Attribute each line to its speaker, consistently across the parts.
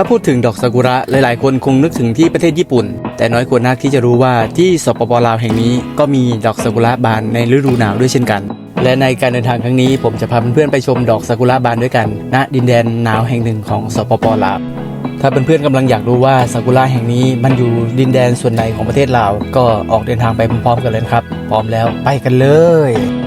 Speaker 1: ถ้าพูดถึงดอกซากุระหลาย ๆ คนคงนึกถึงที่ประเทศญี่ปุ่น แต่น้อยคนนักที่จะรู้ว่าที่สปปลาวแห่งนี้ก็มีดอกซากุระบานในฤดูหนาวด้วยเช่นกัน และในการเดินทางครั้งนี้ผมจะพาเพื่อนๆไปชมดอกซากุระบานด้วยกัน ณดินแดนหนาวแห่งหนึ่งของสปปลาวถ้าเพื่อนๆกำลังอยากรู้ว่าซากุระแห่งนี้มันอยู่ดินแดนส่วนไหนของประเทศลาวก็ออกเดินทางไปพร้อมๆกันเลยครับ พร้อมแล้วไปกันเลย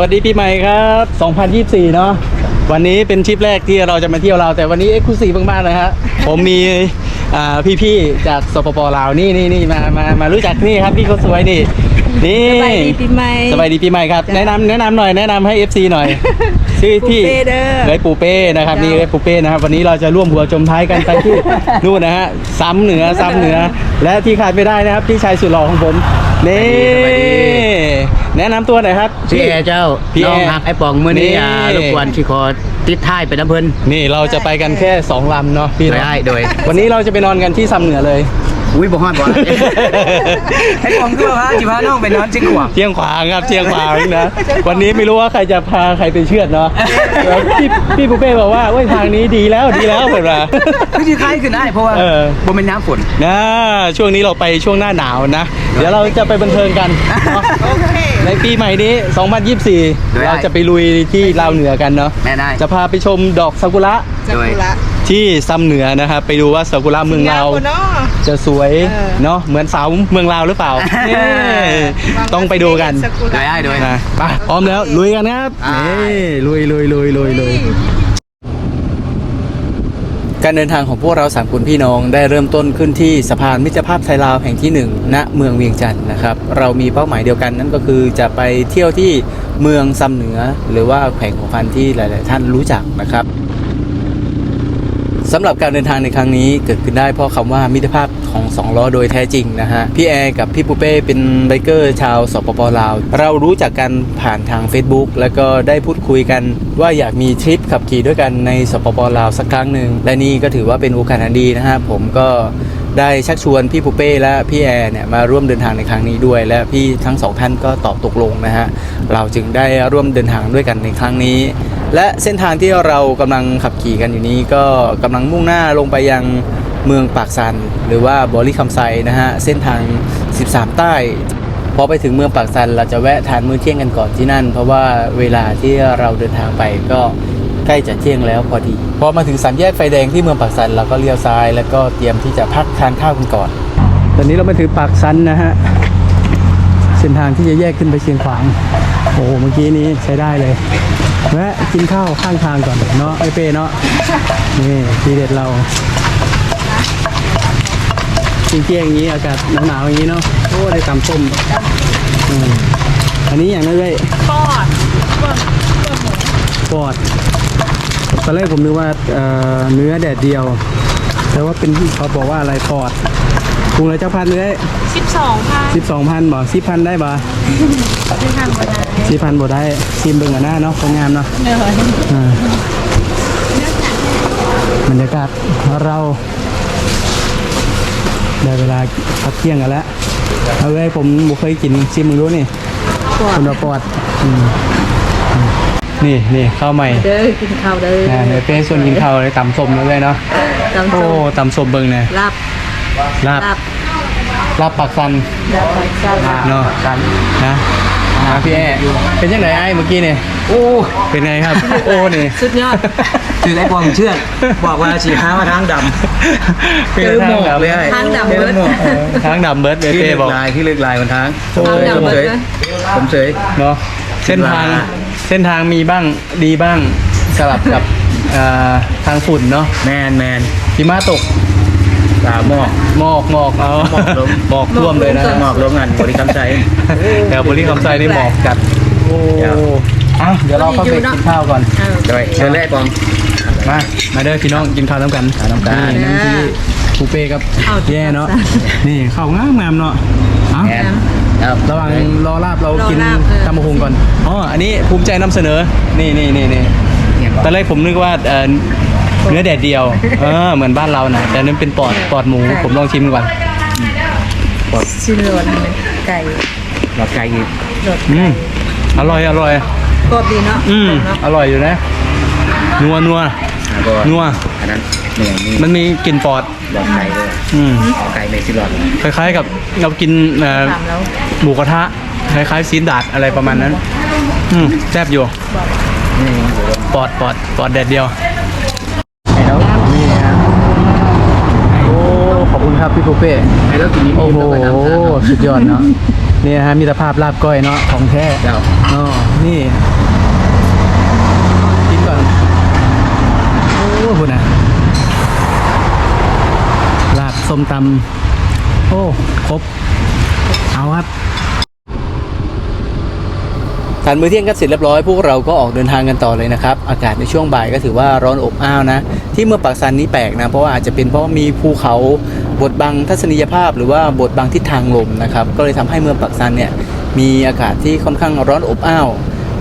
Speaker 1: วัสดีปีใหม่ครับ 2024 เนาะวันนี้เป็นทริปแรกที่เราจะมาเที่ยวเราวแต่วันนี้เอ็กซ์คลูซีฟมากๆนะฮะผมมีอ่าพี่ๆจากสปปลาวนี่นี่นี่มามามารู้จักนี่ครับพี่เขาสวยนี่ นี่
Speaker 2: สบายดีปีใหม่
Speaker 1: สบายดีปีใหม่ครับ แนะนำแนะนำหน่อยแนะนำให้ FC หน่อย ชื่อพี่
Speaker 2: ปูเป้เด้อ
Speaker 1: เลยปูเป้นะครับนี่เลยปูเป้นะครับ วันนี้เราจะร่วมหัวจมท้ายกันไปที่ นู่นนะฮะซ้ำเหนือซ้ำเหนือ และที่ขาดไม่ได้นะครับพี่ชายสุดหล่อของผมนี่
Speaker 3: สวัสดี
Speaker 1: แนะนำตัวหน่อยครับ
Speaker 3: พี่แอร์เจ้า
Speaker 1: พี่
Speaker 3: น้อง
Speaker 1: แอร์
Speaker 3: หักไอ้ป่องมื่อนี้
Speaker 1: นี่
Speaker 3: อ่ารบกวนที่คอติดท้ายไปน้ำเพิ่น
Speaker 1: นี่เราจะไปกันแค่สองลำเนาะพี่
Speaker 3: โดย
Speaker 1: เนาะ
Speaker 3: ได้โดย
Speaker 1: วันนี้เราจะไปนอนกันที่ซ้ำเหนือเลย
Speaker 3: อุ้ยบ่ฮอดบ่
Speaker 4: ไอ้ผมคือว่าจิพาน้องไปนอนจิงขวาง
Speaker 1: เชียงขวางครับเชียงขวางนะ วันนี้ไม่รู้ว่าใครจะพาใครไปเชือดเนาะแล้วพี่พี่ปุเป้บอกว่าเว้ยทางนี้ดีแล้วดีแล้วเหมือนว่า
Speaker 4: คือจิคล้ายขึ้นได้เพราะว่า
Speaker 1: เออ
Speaker 4: บนเป็นน้ำฝน
Speaker 1: นะช่วงนี้เราไปช่วงหน้าหนาวนะ เดี๋ยวเราจะไปบันเทิงกันเนาะในปีใหม่นี้ 2024 เราจะไปลุยที่ลาวเหนือกันเนาะ
Speaker 4: แม่ได้
Speaker 1: จะพาไปชมดอกซากุระ
Speaker 4: โดย
Speaker 1: ที่ซ้ำเหนือนะครับ ไปดูว่าซากุระเมืองเราวจะสวยเนาะเหมือนสาวเมืองลาวหรือเปล่านี่ต้องไปดูกัน
Speaker 4: โดยได้โดย
Speaker 1: นะไปพร้อมแล้วลุยกันนะครับ
Speaker 4: อ่า
Speaker 1: นี่ลุยลุยลุยลุยลุย การเดินทางของพวกเราสามคนพี่น้องได้เริ่มต้นขึ้นที่สะพานมิตรภาพไทยลาวแห่งที่หนึ่งณเมืองเวียงจันทร์นะครับ เรามีเป้าหมายเดียวกันนั่นก็คือจะไปเที่ยวที่เมืองซำเหนือ หรือว่าแขวงของพันที่หลาย ๆ ท่านรู้จักนะครับ สำหรับการเดินทางในครั้งนี้เกิดขึ้นได้เพราะคำว่ามิตรภาพของสองล้อโดยแท้จริงนะฮะ พี่แอร์กับพี่ปูเป้เป็นไบเกอร์ชาวสปปลาว เรารู้จักกันผ่านทาง Facebook แล้วก็ได้พูดคุยกัน ว่าอยากมีทริปขับขี่ด้วยกันในสปปลาวสักครั้งหนึ่งและนี่ก็ถือว่าเป็นโอกาสอันดีนะฮะผมก็ได้ชักชวนพี่ปูเป้และพี่แอร์เนี่ยมาร่วมเดินทางในครั้งนี้ด้วย และพี่ทั้งสองท่านก็ตอบตกลงนะฮะเราจึงได้ร่วมเดินทางด้วยกันในครั้งนี้ และเส้นทางที่เรากำลังขับขี่กันอยู่นี้ก็กำลังมุ่งหน้าลงไปยังเมืองปากซัน หรือว่าบอริคำไซนะฮะเส้นทาง 13 ใต้พอไปถึงเมืองปากซันเราจะแวะทานมื้อเที่ยงกันก่อนที่นั่น เพราะว่าเวลาที่เราเดินทางไปก็ใกล้จะเที่ยงแล้วพอดีพอมาถึงสามแยกไฟแดงที่เมืองปากซันเราก็เลี้ยวซ้าย แล้วก็เตรียมที่จะพักทานข้าวกันก่อน ตอนนี้เรามาถึงปากซันนะฮะเส้นทางที่จะแยกขึ้นไปเชียงขวางโอ้โหเมื่อกี้นี้ใช้ได้เลยแวะกินข้าวข้างทางก่อนเนาะไอเป้เนาะนี่ทีเด็ดเราจริงๆอย่างนี้อากาศหนาวๆอย่างนี้เนาะโอ้ได้ตำส้มอืมอันนี้อย่างนั้นเลยปอดปอดตอนแรกผมนึกว่าเอ่อเนื้อแดดเดียว แต่ว่าเป็นเขาบอกว่าอะไรปอดปรุงอะไรเจ้าพันเนื้อ
Speaker 2: สิบสองพัน
Speaker 1: สิบสองพันบ่สิบพันได้บ่
Speaker 2: ที่ทางบนนั้น
Speaker 1: สี่พันบ่ได้ชิมเบิ่งกันหน้าเนาะของงามเนาะ
Speaker 2: เหนื่อย
Speaker 1: อ่าบรรยากาศเราได้เวลาพักเที่ยงกันแล้วเอาไว้ผมบ่เคยกินชิมมึงรู้นี่คุณว่าปอดอืมอืมนี่นี่ข้าวใหม่
Speaker 2: เด้อกินข้าวเด้อ
Speaker 1: นะเดี๋ยวเป้ส่วนกินข้าวเลยตำส้มเลยเนาะ
Speaker 2: ตำ
Speaker 1: โอ้
Speaker 2: ส้ม
Speaker 1: ตำส้มเบิ่งเนี่ย
Speaker 2: ลาบ
Speaker 1: ลาบ
Speaker 2: ลาบ
Speaker 1: ลาบปากซัน
Speaker 2: ลาบไก่ซ่า
Speaker 1: เนาะกันนะ อ่าพี่แอเป็นยังไงไอ้เมื่อกี้เนี่ยโอ้เป็นไงครับ โอ้นี่
Speaker 2: สุดยอด
Speaker 4: คือไอ้ปองเชื่อดบอกว่าสีข้ามาทางด
Speaker 1: เป็น
Speaker 4: คือหมอก
Speaker 1: ทาง
Speaker 4: เลยไอ้
Speaker 2: ทางดำ
Speaker 4: เบิ
Speaker 2: เบิ
Speaker 4: ด
Speaker 2: ด
Speaker 4: หมอก
Speaker 1: เออทางดำเบิร์ดำเบ
Speaker 4: ที่
Speaker 1: เต้
Speaker 4: เลือก
Speaker 1: บอก
Speaker 4: ลายที่เลือกลายบนทาง
Speaker 1: โอ้
Speaker 2: ทาง
Speaker 4: ผม
Speaker 2: ดำ
Speaker 4: เฉ
Speaker 2: เบิด
Speaker 4: ย
Speaker 2: นะ
Speaker 4: ผมเฉย
Speaker 1: เนาะเส้นทาง
Speaker 4: ว่า
Speaker 1: เส้นทางมีบ้างดีบ้างสลับกับเอ่อทางฝุ่นเนาะ
Speaker 4: แมนแมน
Speaker 1: หิมะตก
Speaker 4: ตาหมอก
Speaker 1: หมอกหมอกเอา
Speaker 4: หมอกลง
Speaker 1: หมอกท่วมเลยนะ
Speaker 4: หมอกลงงานบริคำใจ
Speaker 1: แถวบริคำไซนี่หมอกจัดโอ้
Speaker 4: เดี๋ยว
Speaker 1: อะเดี๋ยวเราเข้าไปกินข้าวก่อน
Speaker 2: เออ
Speaker 4: โดยเชิญเลยไอ้ปอง
Speaker 1: มา มาเด้อพี่น้องกินข้าวน้ำกัน
Speaker 4: ข้าวน้ำกัน
Speaker 1: นี่น้ำที่ปูเป้กับแย่เนาะ นี่ข้าวงามงามๆเนาะเอ้า
Speaker 3: แอนครับ
Speaker 1: ระหว่างรอลาบเรากิน
Speaker 2: รอลาบเออ
Speaker 1: ตำมะฮุงก่อน อ๋อ อันนี้ภูมิใจนำเสนอ นี่นี่นี่นี่
Speaker 3: เนี่ย
Speaker 1: ตอนแรกผมนึกว่าเอ่อ เนื้อแดดเดียวเออเหมือนบ้านเรานะแต่นั่นเป็นปอดปอดหมูผมลองชิมก่อน
Speaker 2: ชิ้นรวนไก่
Speaker 3: หลอดไก่อีก
Speaker 2: รส
Speaker 1: อืมอร่อยอร่อย
Speaker 2: กรอบดีเนาะ
Speaker 1: อืม
Speaker 2: เนาะ
Speaker 1: อร่อยอยู่นะนัวนัว
Speaker 3: แล้วก็
Speaker 1: นัว
Speaker 3: อันนั้นเนี่ยนี่
Speaker 1: มันมีกลิ่นปอด
Speaker 3: หลอดไก่ด้วย
Speaker 1: อืม
Speaker 3: เอาไก่ไม่สิหลอด
Speaker 1: คล้ายๆกับเรากินเอ่อ
Speaker 2: ถามแล้ว
Speaker 1: หมูกระทะคล้ายๆซีนดาดอะไรประมาณนั้น อืมแซ่บอยู่
Speaker 3: นี่อยู่ตรง
Speaker 1: ปอดปอดปอดแดดเดียว
Speaker 3: ไอ้แล้ว
Speaker 1: นี่ฮะโอ้ ขอบคุณครับพี่ปูเป้
Speaker 3: ไอ้แล้วกินนี้
Speaker 1: โอ้โห
Speaker 3: ต้องไปทำทานเนาะ
Speaker 1: สุดยอดเนาะนี่ฮะมีตภาพลาบก้อยเนาะของแท้
Speaker 3: เจ้า
Speaker 1: อ๋อนี่กินก่อนโอ้โหนะลาบส้มตำโอ้ครบเอาครับ ทานมื้อเที่ยงกันเสร็จเรียบร้อยพวกเราก็ออกเดินทางกันต่อเลยนะครับอากาศในช่วงบ่ายก็ถือว่าร้อนอบอ้าวนะ ที่เมืองปากซันนี้แปลกนะเพราะว่าอาจจะเป็นเพราะว่ามีภูเขาบดบังทัศนียภาพ หรือว่าบดบังทิศทางลมนะครับก็เลยทำให้เมืองปากซันเนี่ยมีอากาศที่ค่อนข้างร้อนอบอ้าว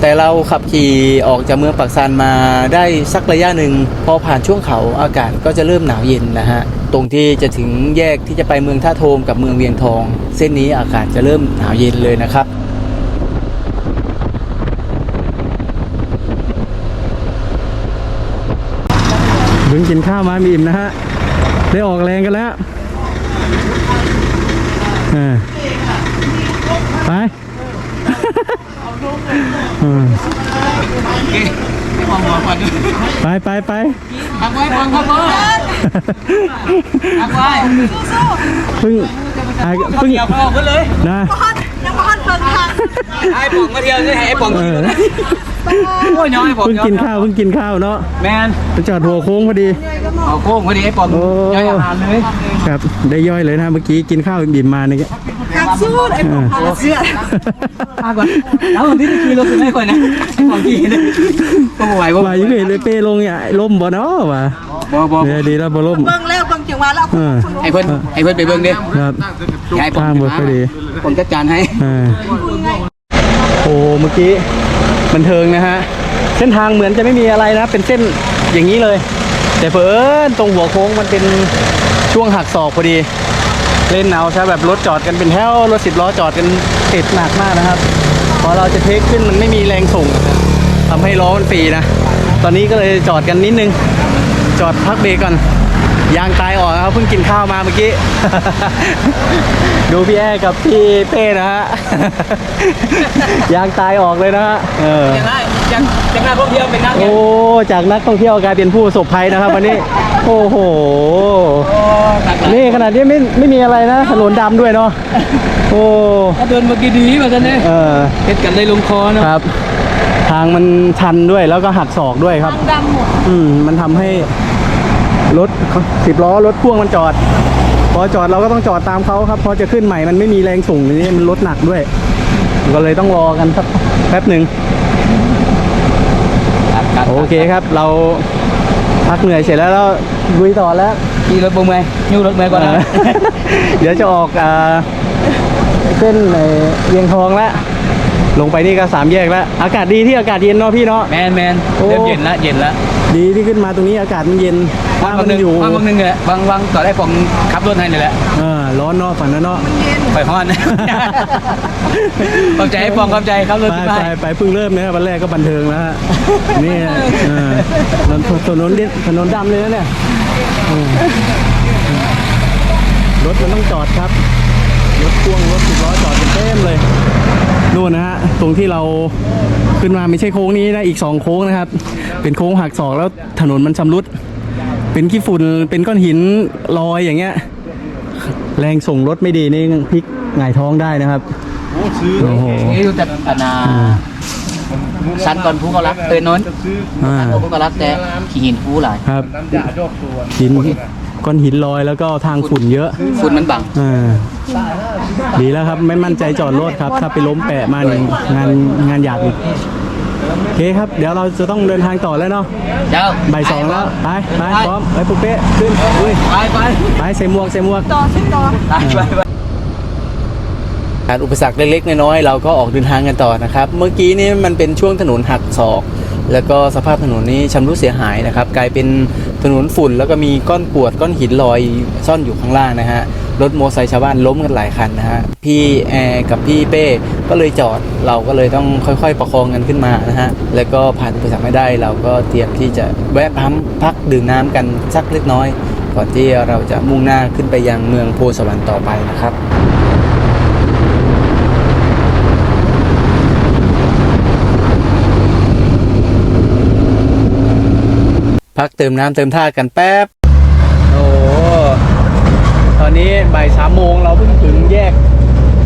Speaker 1: แต่เราขับขี่ออกจากเมืองปากซันมาได้สักระยะหนึ่งพอผ่านช่วงเขาอากาศก็จะเริ่มหนาวเย็นนะฮะตรงที่จะถึงแยกที่จะไปเมืองท่าโทมกับเมืองเวียงทอง เส้นนี้อากาศจะเริ่มหนาวเย็นเลยนะครับ พิ่งกินข้าวมามีอิ่มนะฮะ ได้ออกแรงกันแล้วเออไปเออไปไปไป
Speaker 4: พักไว้พักพักไว้พักไว้
Speaker 1: เพิ่งอะเพิ่ง
Speaker 4: เดี๋ยวเอาไปเลย
Speaker 1: นะ
Speaker 4: ไอ้ป่องมาเที่ยวนี่ให้ไอ้ป่อง
Speaker 1: เออ
Speaker 4: โอ้ยน้อยไอ้ป่อง
Speaker 1: เพิ่งกินข้าวเพิ่งกินข้าวเนาะ
Speaker 4: แมน
Speaker 1: ไปจอดหัวโค้งพอดี
Speaker 4: เอาโค้งพอดีไอ้ป่อง
Speaker 1: โอ้
Speaker 4: ย่อยอาหารเลย
Speaker 1: ครับ ได้ย่อยเลยนะเมื่อกี้กินข้าวบิ่มมาเนี่ย
Speaker 2: ข้าวสู้ไอ้ผมพาเสื้อ
Speaker 4: มาก่อนแล้วคนที่ขี่รถเป็นไม่ค่อยนะไอ้ป่องขี่เลยก็ไหวบ่
Speaker 1: ว่าอยู่เห็นเลยเป้ลงเนี่ยล่มบ่เนาะว่ะ
Speaker 4: บ่บ่
Speaker 1: เนี่ยดีแล้วบ่ล่ม
Speaker 2: เบิ่งแล้วเบิ่งจังหวะแล้ว
Speaker 1: เออ
Speaker 4: ไอ้เพิ่นไอ้เพิ่นไปเบิ่งดิ
Speaker 1: ครับ
Speaker 4: ยายป่อง
Speaker 1: ทางบ่ค่อยดี
Speaker 4: ผมจัดการให้
Speaker 1: เออโอ้เมื่อกี้ บันเทิงนะฮะ เส้นทางเหมือนจะไม่มีอะไรนะ เป็นเส้นอย่างนี้เลย แต่เผอิญตรงหัวโค้งมันเป็นช่วงหักศอกพอดี เล่นเอาใช่แบบรถจอดกันเป็นแถวรถสิบล้อจอดกันติดหนักมากนะครับ พอเราจะเทคขึ้นมันไม่มีแรงส่งนะครับทำให้ล้อมันฟรีนะ ตอนนี้ก็เลยจอดกันนิดนึง จอดพักเบรกก่อน ยางตายออกนะครับเพิ่งกินข้าวมาเมื่อกี้ ดูพี่แอร์กับพี่เป้นะฮะ ยางตายออกเลยนะฮะเออ
Speaker 4: ยังไงยังยังนักท่องเที่ยวเป็นนัก
Speaker 1: โอ้จากนักท่องเที่ยวกลายเป็นผู้ประสบภัยนะครับวันนี้ โอ้โหนี่ขนาดนี้ไม่ไม่มีอะไรนะถนนดำด้วยเนาะโอ้
Speaker 4: ถ้าเดินเมื่อกี้ดีมาซะเนี่ย
Speaker 1: เออ
Speaker 4: เฮ็ดกันเลยลงคอเนาะ
Speaker 1: ครับ ทางมันชันด้วยแล้วก็หักศอกด้วยครับ
Speaker 2: ดำหมด
Speaker 1: อืมมันทำให้ รถสิบล้อรถพ่วงมันจอด พอจอดเราก็ต้องจอดตามเขาครับ พอจะขึ้นใหม่มันไม่มีแรงส่งนี่มันรถหนักด้วย ก็เลยต้องรอกันสักแป๊บหนึ่งโอเคครับเราพักเหนื่อยเสร็จแล้วเราลุยต่อแล้ว
Speaker 4: ขี่รถบ่เมื่อยยิ้วรถเมื่อยก่อนนะ
Speaker 1: เออเดี๋ยวจะออกอ่าเส้นไอ้เวียงทองแล้วลงไปนี่ก็สามแยกแล้ว อากาศดีที่อากาศเย็นเนาะพี่เนาะ
Speaker 4: แมนแมน
Speaker 1: โอ้
Speaker 4: เริ่มเย็นละเย็นละ
Speaker 1: ดีที่ขึ้นมาตรงนี้อากาศมันเย็น
Speaker 4: บาง
Speaker 1: มั
Speaker 4: บางหนึ่ง
Speaker 1: อยู่
Speaker 4: บางบางหนึ่งเนี่ยบางบางต่อได้ผมขับรถให้นี่แหละ
Speaker 1: เออร้อนเนาะฝั่งนั้นเนาะ
Speaker 4: ไปฮอนขอบใจให้ปองขอบใจขับรถ
Speaker 1: ไป
Speaker 4: ที่
Speaker 1: ไป
Speaker 4: บ้าน
Speaker 1: ไปเพิ่งเริ่มนะครับวันแรกก็บันเทิงแล้วฮะนี่เออถนนถนนดินถนนดำเลยนะเนี่ยเออรถมันต้องจอดครับรถพ่วงรถสิบล้อจอดเป็นเต็มเลย นู่นนะฮะตรงที่เราขึ้นมาไม่ใช่โค้งนี้นะอีกสองโค้งนะครับ เป็นโค้งหักศอกแล้วถนนมันชำรุด เป็นขี้ฝุ่นเป็นก้อนหินลอยอย่างเงี้ย แรงส่งรถไม่ดีนี่พลิกหงายท้องได้นะครับโอ้โห
Speaker 4: นี่ดูแต่อนาสันก่อนภูเขารักเตือนนน
Speaker 1: อ่า
Speaker 4: ภูเขารักแต่ขี่หินภูหลาย
Speaker 1: ครับหิน ก้อนหินลอยแล้วก็ทางฝุ่นเยอะ
Speaker 4: ฝุ่นมันบัง
Speaker 1: อ่าดีแล้วครับไม่มั่นใจจอดรถครับ ถ้าไปล้มแปะมานี่งานงานหยาบอีกโอเคครับ เดี๋ยวเราจะต้องเดินทางต่อแล้วเนาะ
Speaker 4: เจ้า
Speaker 1: บ่ายสองแล้ว ไปไปพร้อมไปปุ๊บเป๊ะขึ้นอุ้ย
Speaker 4: ไปไป
Speaker 1: ไปใส่หมวกใส่หมวก
Speaker 2: ต่อเส้นต่อ
Speaker 4: ไปไป
Speaker 1: การอุปสรรคเล็กๆน้อยๆเราก็ออกเดินทางกันต่อนะครับ เมื่อกี้นี้มันเป็นช่วงถนนหักศอก แล้วก็สภาพถนนนี้ชำรุดเสียหายนะครับ กลายเป็นถนนฝุ่น แล้วก็มีก้อนกรวดก้อนหินลอยซ่อนอยู่ข้างล่างนะฮะรถโมไซค์ชาวบ้านล้มกันหลายคันนะฮะพี่แอร์กับพี่เป้ก็เลยจอดเราก็เลยต้องค่อยๆ ประคองกันขึ้นมานะฮะแล้วก็ผ่านอุปสรรคไม่ได้ เราก็เตรียมที่จะแวะปั๊มพักดื่มน้ำกันสักเล็กน้อย ก่อนที่เราจะมุ่งหน้าขึ้นไปยังเมืองโพสวรรค์ต่อไปนะครับ พักเติมน้ำเติมท่ากันแป๊บ โอ้ตอนนี้บ่ายสามโมงเราเพิ่งถึงแยก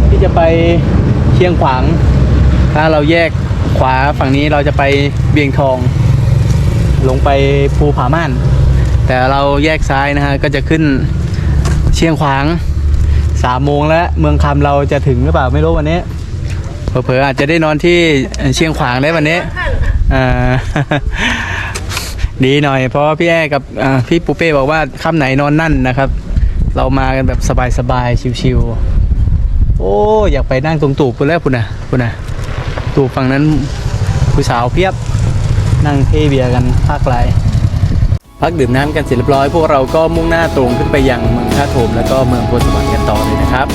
Speaker 1: ที่จะไปเชียงขวาง ถ้าเราแยกขวาฝั่งนี้เราจะไปเบียงทอง ลงไปภูผาม่าน แต่เราแยกซ้ายนะฮะก็จะขึ้นเชียงขวางสามโมงแล้วเมืองคำเราจะถึงหรือเปล่าไม่รู้วันนี้เผลอๆอาจจะได้นอนที่เชียงขวางได้วันนี้อ่า ดีหน่อยเพราะพี่แอกับพี่ปูเป้บอกว่าค่ำไหนนอนนั่นนะครับ เรามากันแบบสบายๆชิวๆโอ้อยากไปนั่งตรงตูบปุ่นแล้วปุ่นนะปุ่นนะตูบฝั่งนั้นผู้สาวเพียบนั่งเทเบียร์กันภาคไรพักดื่มน้ำกันเสร็จเรียบร้อย พวกเราก็มุ่งหน้าตรงขึ้นไปยังเมืองท่าโถมแล้วก็เมืองพลสวรรค์กันต่อเลยนะครับ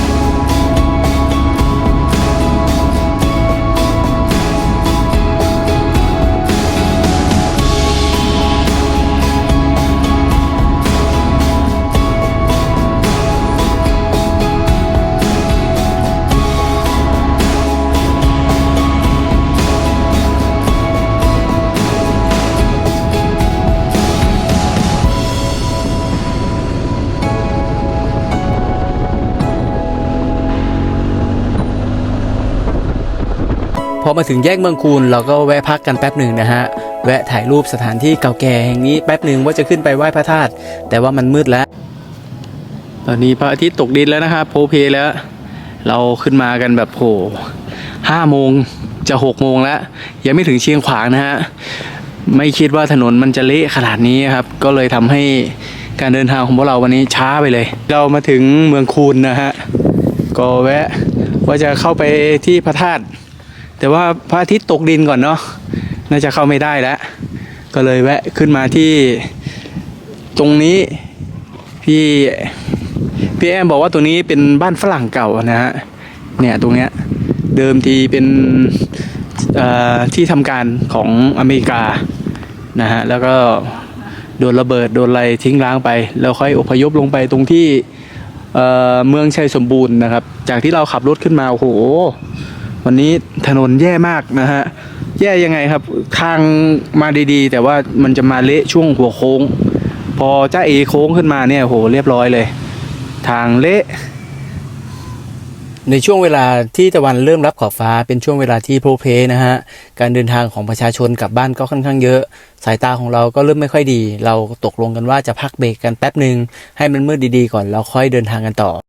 Speaker 1: พอมาถึงแยกเมืองคูนเราก็แวะพักกันแป๊บหนึ่งนะฮะ แวะถ่ายรูปสถานที่เก่าแก่แห่งนี้แป๊บหนึ่งว่าจะขึ้นไปไหว้พระธาตุแต่ว่ามันมืดแล้ว ตอนนี้พระอาทิตย์ตกดินแล้วนะครับโพเพแล้ว เราขึ้นมากันแบบโหห้าโมงจะหกโมงแล้ว ยังไม่ถึงเชียงขวางนะฮะไม่คิดว่าถนนมันจะเละขนาดนี้ครับ ก็เลยทำให้การเดินทางของพวกเราวันนี้ช้าไปเลย เรามาถึงเมืองคูนนะฮะก็แวะว่าจะเข้าไปที่พระธาตุ แต่ว่าพระอาทิตย์ตกดินก่อนเนาะน่าจะเข้าไม่ได้แล้ว ก็เลยแวะขึ้นมาที่ตรงนี้พี่พี่แอมบอกว่าตรงนี้เป็นบ้านฝรั่งเก่านะฮะเนี่ยตรงเนี้ยเดิมทีเป็นที่ทำการของอเมริกานะฮะแล้วก็โดนระเบิดโดนอะไรทิ้งร้างไป แล้วค่อยอพยพลงไปตรงที่เเมืองชัยสมบูรณ์นะครับ จากที่เราขับรถขึ้นมาโอ้โห วันนี้ถนนแย่มากนะฮะ แย่ยังไงครับ ทางมาดีๆ แต่ว่ามันจะมาเละช่วงหัวโค้ง พอจ้าเอโค้งขึ้นมาเนี่ยโหเรียบร้อยเลย ทางเละในช่วงเวลาที่ตะวันเริ่มรับขอบฟ้าเป็นช่วงเวลาที่โพลเพนะฮะการเดินทางของประชาชนกลับบ้านก็ค่อนข้างเยอะ สายตาของเราก็เริ่มไม่ค่อยดี เราตกลงกันว่าจะพักเบรกกันแป๊บหนึ่งให้มันมืดดีๆก่อนแล้วค่อยเดินทางกันต่อ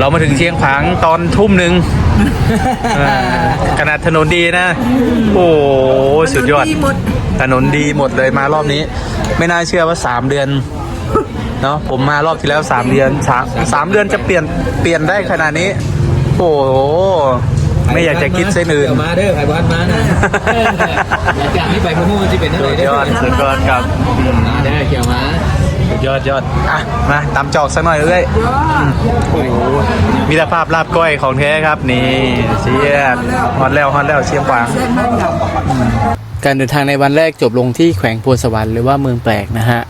Speaker 1: เรามาถึงเชียงขวางตอนทุ่มหนึ่งขนาดถนนดีนะ โอ้โหสุดยอด
Speaker 2: หมด
Speaker 1: ถนนดีหมดเลยมารอบนี้ ไม่น่าเชื่อว่า3เดือนเนาะผมมารอบที่แล้ว3เดือนสามสามเดือนจะเปลี่ยนเปลี่ยนได้ขนาดนี้ โอ้โหไม่อยากจะคิดเส้นอื่น
Speaker 4: เดี๋ยวมาเด้อไข่บ้านมานะหลังจากนี้ไปพวกมึงจะเป็นเท่าไห
Speaker 1: สุ
Speaker 4: ร่
Speaker 1: ด
Speaker 4: เด้
Speaker 1: ยอดสุดยอดครับ
Speaker 4: มาเด้อเขียวมา
Speaker 1: สุด ยอดยอดอะมาตามจอกสักหน่อยเลยโอ้โหมีแต่ภาพลาบก้อยของแท้ครับนี่เชียดฮอตแล้วฮอตแล้วเชียงขวาง
Speaker 2: เส้นมันกับ
Speaker 1: การเดินทางในวันแรกจบลงที่แขวงโพธิ์สวรรค์หรือว่าเมืองแปลกนะฮะ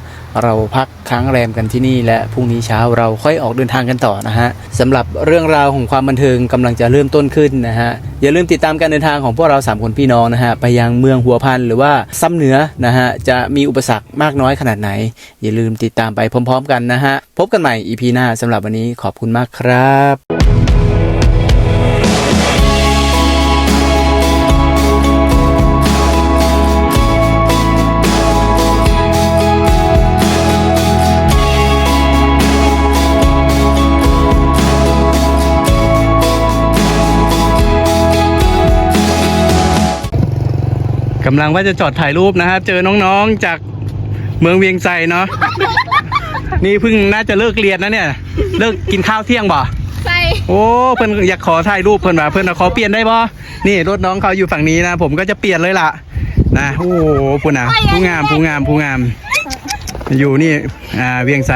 Speaker 1: เราพักค้างแรมกันที่นี่ และพรุ่งนี้เช้าเราค่อยออกเดินทางกันต่อนะฮะสำหรับเรื่องราวของความบันเทิงกำลังจะเริ่มต้นขึ้นนะฮะอย่าลืมติดตามการเดินทางของพวกเราสามคนพี่น้องนะฮะไปยังเมืองหัวพันหรือว่าซ้ำเหนือนะฮะจะมีอุปสรรคมากน้อยขนาดไหน อย่าลืมติดตามไปพร้อม ๆ กันนะฮะพบกันใหม่ EP หน้าสำหรับวันนี้ขอบคุณมากครับำลังว่าจะจอดถ่ายรูปนะครับ เจอน้องๆจากเมืองเวียงใจเนาะ นี่เพิ่งน่าจะเลิกเรียนนะเนี่ย เลิกกินข้าวเที่ยงบ่
Speaker 5: ใส่
Speaker 1: โอ้เพิ่นอยากขอถ่ายรูปเพิ่นว่าเพิ่นว่าขอเปลี่ยนได้บ่นี่รถน้องเขาอยู่ฝั่งนี้นะ ผมก็จะเปลี่ยนเลยล่ะ นะ โอ้โหผู้น่ะผู้งามผู้งามผู้งาม อยู่นี่ อ่า เวียงไซ